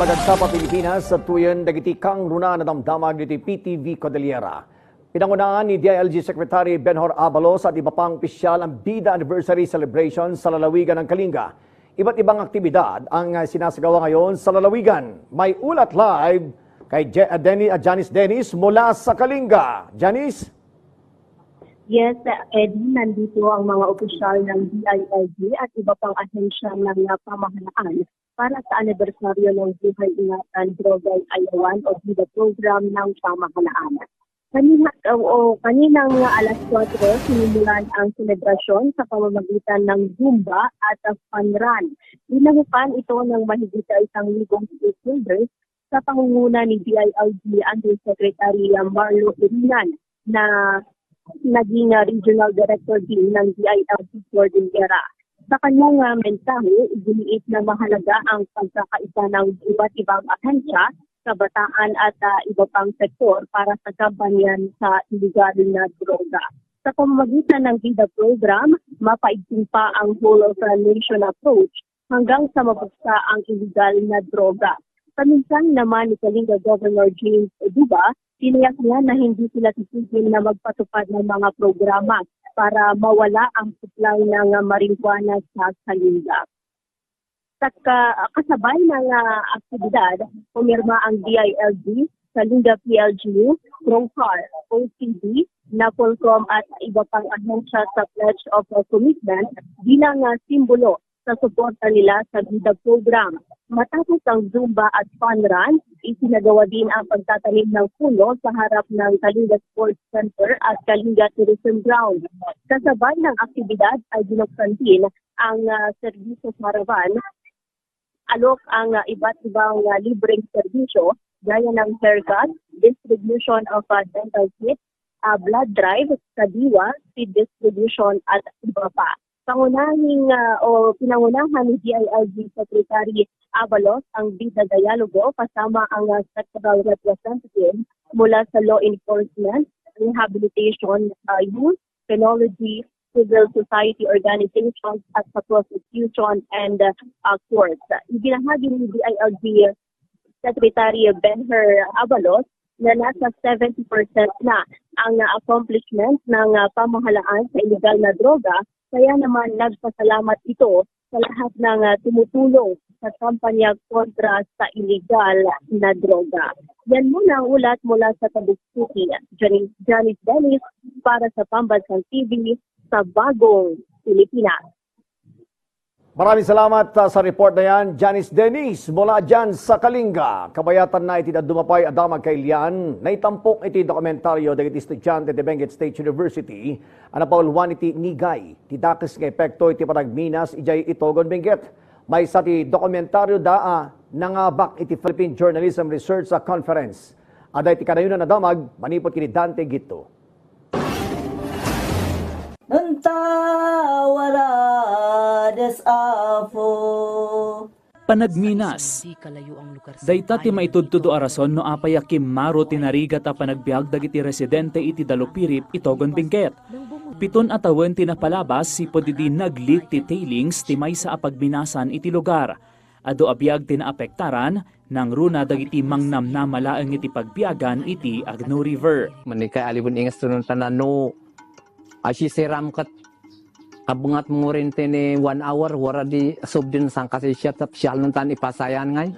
Bagagsa pa Pilipinas sa tuyan dagiti kang runa na damdamag diti PTV Cordillera. Pinangunahan ni DILG Secretary Benhor Abalos at iba pang opisyal ang Bida Anniversary Celebration sa lalawigan ng Kalinga. Iba't ibang aktibidad ang uh, sinasagawa ngayon sa lalawigan. May ulat live kay Je- uh, Denny, uh, Janice Dennis mula sa Kalinga. Janice? Yes, Eddie, nandito ang mga opisyal ng DILG at iba pang ahensya ng uh, pamahalaan para sa anibersaryo ng Buhay Ingatan Drogay Ayawan o BIDA program ng pamahalaan. Kanina, o, o kaninang alas 4, sinimulan ang selebrasyon sa pamamagitan ng Zumba at Fun Run. Dinahupan ito ng mahigit sa isang libong stakeholders sa pangunguna ni DILG Undersecretary Marlo Irinan na naging uh, regional director din ng DILG Cordillera. Sa kanyang uh, mensahe, iginiit na mahalaga ang pagkakaisa ng iba't ibang ahensya, kabataan at uh, iba pang sektor para sa kampanyan sa illegal na droga. Sa pamamagitan ng VIDA program, mapaigting pa ang whole of the nation approach hanggang sa mabuksa ang illegal na droga. Paminsan naman ni Kalinga Governor James Duba, tiniyak niya na hindi sila titigil na magpatupad ng mga programa para mawala ang supply ng marijuana sa Kalinga. Sa ka- kasabay ng uh, aktibidad, pumirma ang DILG, Kalinga PLGU, Prongcar, OCD, Napolcom at iba pang ahensya sa Pledge of Commitment bilang uh, simbolo sa suporta nila sa BIDA program. Matapos ang Zumba at Fun Run, isinagawa din ang pagtatanim ng puno sa harap ng Kalinga Sports Center at Kalinga Tourism Ground. Kasabay ng aktibidad ay binuksan din ang uh, serbisyo caravan alok ang uh, iba't ibang uh, libreng serbisyo gaya ng haircut, distribution of uh, dental kit, uh, blood drive, kadiwa, seed distribution at iba pa. Pangunahing uh, o pinangunahan ni DILG Secretary Avalos ang Bida Dialogo kasama ang uh, sectoral representative mula sa law enforcement, rehabilitation, uh, youth, penology, civil society organizations at sa prosecution and uh, courts. Ibinahagi ni DILG Secretary Benher Avalos na nasa 70% na ang accomplishment ng pamahalaan sa illegal na droga kaya naman nagpasalamat ito sa lahat ng uh, tumutulong sa kampanya kontra sa illegal na droga. Yan muna ang ulat mula sa Tabuk City. Janice Dennis para sa Pambansang TV sa Bagong Pilipinas. Maraming salamat uh, sa report na yan, Janice Dennis mula dyan sa Kalinga. Kabayatan na iti dumapay adamag kay Lian, naitampok iti dokumentaryo dagiti estudyante de Benguet State University, ana paulwan iti nigay, ti dakes nga epekto iti panagminas ijay itogon Benguet. May sa ti dokumentaryo daa nangabak iti Philippine Journalism Research Conference. Aday ti kanayon na nadamag, manipot kini Dante Gito. Nantawala afo. Panagminas. Dayta ti maitudtudo arason no apayakim maro tinarigat a panagbiag dagiti residente iti dalupirip itogon bingket. Piton atawen ti napalabas si podidi naglik ti tailings ti may sa apagminasan iti lugar. Ado abiyag ti naapektaran nang runa dagiti mangnamnamalaeng iti pagbiagan iti Agno River. Manika alibun ingas tunong tanano. Asi seram kat abungat mo rin tini one hour wara di subdin sang kasi siya tap siya nung tan ipasayan ngay.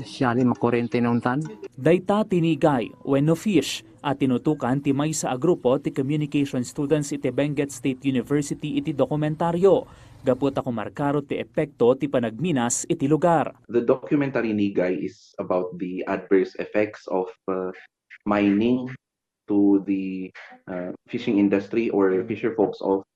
Siya li makurente nung tan. Dayta tinigay when fish at tinutukan ti may sa agrupo ti communication students iti Benguet State University iti dokumentaryo. Gapot ako markaro ti epekto ti panagminas iti lugar. the documentary Nigay is about the adverse effects of uh, mining to the uh, fishing industry or fisher folks of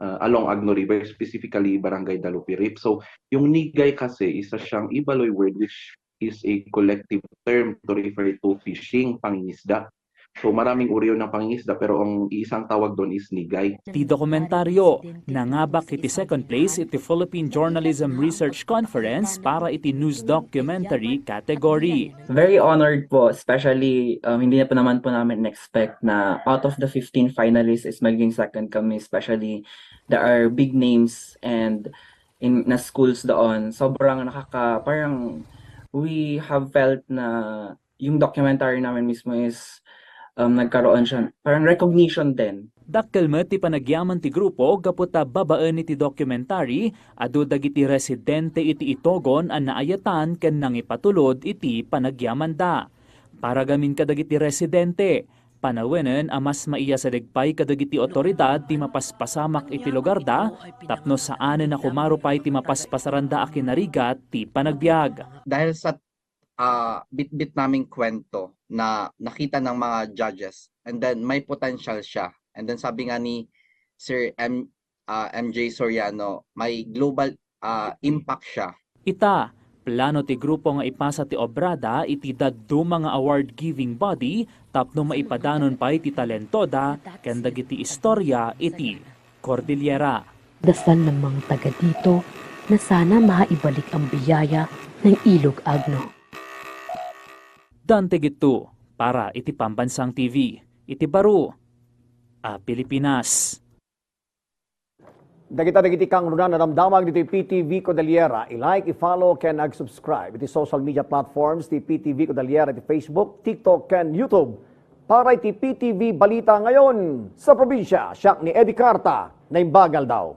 uh, along Agno River, specifically Barangay Dalupirip. So, yung Nigay kasi isa siyang Ibaloy word which is a collective term to refer to fishing, pangingisda. So, maraming uri ng pangingisda pero ang isang tawag doon is Nigay. Ti dokumentaryo nangabak iti second place iti Philippine Journalism Research Conference para iti news documentary category. very honored po, especially um, hindi na po naman po namin expect na out of the 15 finalists is maging second kami, especially there are big names and in na schools doon. Sobrang nakaka, parang we have felt na yung documentary namin mismo is um, nagkaroon siya, parang recognition din. Dakkel mo ti panagyaman ti grupo gaputa babaan iti documentary adu dagiti residente iti itogon an naayatan ken nang ipatulod iti panagyaman da. Para gamin kadagiti residente, panawenen a mas maiya sa degpay kadagiti otoridad ti mapaspasamak iti lugar da tapno saanen na kumaro pa iti mapaspasaranda a kinarigat ti panagbiag. dahil sa ah, bit-bit naming kwento na nakita ng mga judges and then may potential siya and then sabi nga ni Sir M ah, MJ Soriano may global ah, impact siya Ita, plano ti grupo nga ipasa ti obrada iti daddo mga award-giving body tapno maipadanon pa iti talentoda ken dagiti istorya iti Cordillera. Dasal ng mga taga dito na sana maibalik ang biyaya ng Ilog Agno. Dante gitu para iti Pambansang TV. Iti baro a Pilipinas. Dagita dagiti kang runan na damdamag dito PTV Cordillera. I-like, i-follow, ken ag-subscribe. Iti social media platforms ti PTV Cordillera, iti Facebook, TikTok, ken YouTube. Para iti PTV Balita ngayon sa probinsya, siyak ni Eddie Carta na imbagal daw.